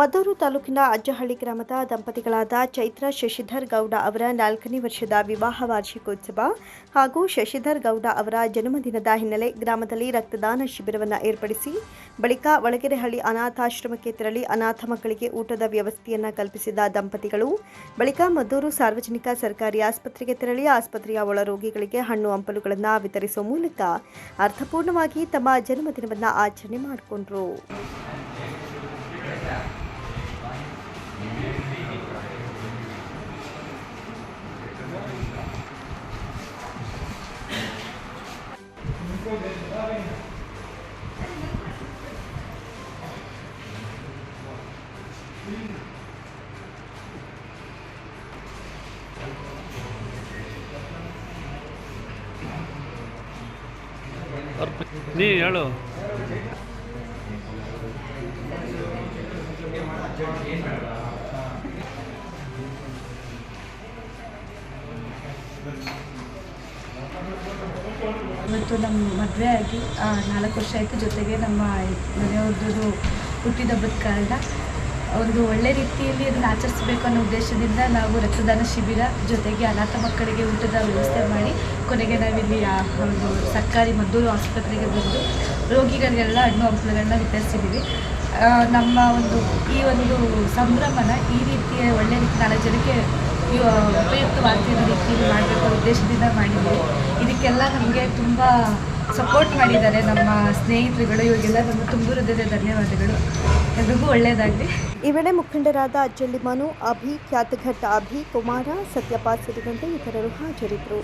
ಮದ್ದೂರು ತಾಲೂಕಿನ ಅಜ್ಜಹಳ್ಳಿ ಗ್ರಾಮದ ದಂಪತಿಗಳಾದ ಚೈತ್ರ ಶಶಿಧರ್ ಗೌಡ ಅವರ ನಾಲ್ಕನೇ ವರ್ಷದ ವಿವಾಹ ವಾರ್ಷಿಕೋತ್ಸವ ಹಾಗೂ ಶಶಿಧರ್ ಗೌಡ ಅವರ ಜನ್ಮದಿನದ ಹಿನ್ನೆಲೆ ಗ್ರಾಮದಲ್ಲಿ ರಕ್ತದಾನ ಶಿಬಿರವನ್ನು ಏರ್ಪಡಿಸಿ, ಬಳಿಕ ಒಳಗೆರೆಹಳ್ಳಿ ಅನಾಥಾಶ್ರಮಕ್ಕೆ ತೆರಳಿ ಅನಾಥ ಮಕ್ಕಳಿಗೆ ಊಟದ ವ್ಯವಸ್ಥೆಯನ್ನು ಕಲ್ಪಿಸಿದ ದಂಪತಿಗಳು, ಬಳಿಕ ಮದ್ದೂರು ಸಾರ್ವಜನಿಕ ಸರ್ಕಾರಿ ಆಸ್ಪತ್ರೆಗೆ ತೆರಳಿ ಆಸ್ಪತ್ರೆಯ ಒಳರೋಗಿಗಳಿಗೆ ಹಣ್ಣು ಹಂಪಲುಗಳನ್ನು ವಿತರಿಸುವ ಮೂಲಕ ಅರ್ಥಪೂರ್ಣವಾಗಿ ತಮ್ಮ ಜನ್ಮದಿನವನ್ನು ಆಚರಣೆ ಮಾಡಿಕೊಂಡ್ರು. ನೀ ಹೇಳು. ಇವತ್ತು ನಮ್ಮ ಮದುವೆ ಆಗಿ ನಾಲ್ಕು ವರ್ಷ ಆಯಿತು ಜೊತೆಗೆ ನಮ್ಮ ಮನೆಯವ್ರದ್ದು ಹುಟ್ಟಿದಬ್ಬದ ಕಾರಣ ಒಂದು ಒಳ್ಳೆ ರೀತಿಯಲ್ಲಿ ಅದನ್ನು ಆಚರಿಸಬೇಕು ಅನ್ನೋ ಉದ್ದೇಶದಿಂದ ನಾವು ರಕ್ತದಾನ ಶಿಬಿರ ಜೊತೆಗೆ ಅನಾಥ ಮಕ್ಕಳಿಗೆ ಊಟದ ವ್ಯವಸ್ಥೆ ಮಾಡಿ, ಕೊನೆಗೆ ನಾವಿಲ್ಲಿ ಒಂದು ಸರ್ಕಾರಿ ಮದ್ದೂರು ಆಸ್ಪತ್ರೆಗೆ ಬಂದು ರೋಗಿಗಳಿಗೆಲ್ಲ ಹಣ್ಣು ಹಂಪಲುಗಳನ್ನ ವಿತರಿಸಿದ್ದೀವಿ. ನಮ್ಮ ಒಂದು ಈ ಒಂದು ಸಂಭ್ರಮನ ಈ ರೀತಿಯ ಒಳ್ಳೆ ರೀತಿ ನಾಲ್ಕು ಜನಕ್ಕೆ ಉಪಯುಕ್ತವಾಗ್ತಿರೋ ರೀತಿಯಲ್ಲಿ ಮಾಡಬೇಕು ಉದ್ದೇಶದಿಂದ ಮಾಡಿದ್ದೀವಿ ಇದಕ್ಕೆಲ್ಲ ನಮಗೆ ತುಂಬ ಸಪೋರ್ಟ್ ಮಾಡಿದ್ದಾರೆ ನಮ್ಮ ಸ್ನೇಹಿತರುಗಳು, ಇವರಿಗೆಲ್ಲ ನಮ್ಮ ತುಂಬ ಹೃದಯದ ಧನ್ಯವಾದಗಳು. ಎಲ್ರಿಗೂ ಒಳ್ಳೆಯದಾಗಲಿ ಈ ವೇಳೆ ಮುಖಂಡರಾದ ಅಜ್ಜಲ್ಲಿ ಮನು, ಅಭಿ, ಖ್ಯಾತಘಟ್ಟ ಅಭಿ, ಕುಮಾರ ಸತ್ಯಪಾಲ್ ಸೇರಿದಂತೆ ಇತರರು ಹಾಜರಿದ್ದರು.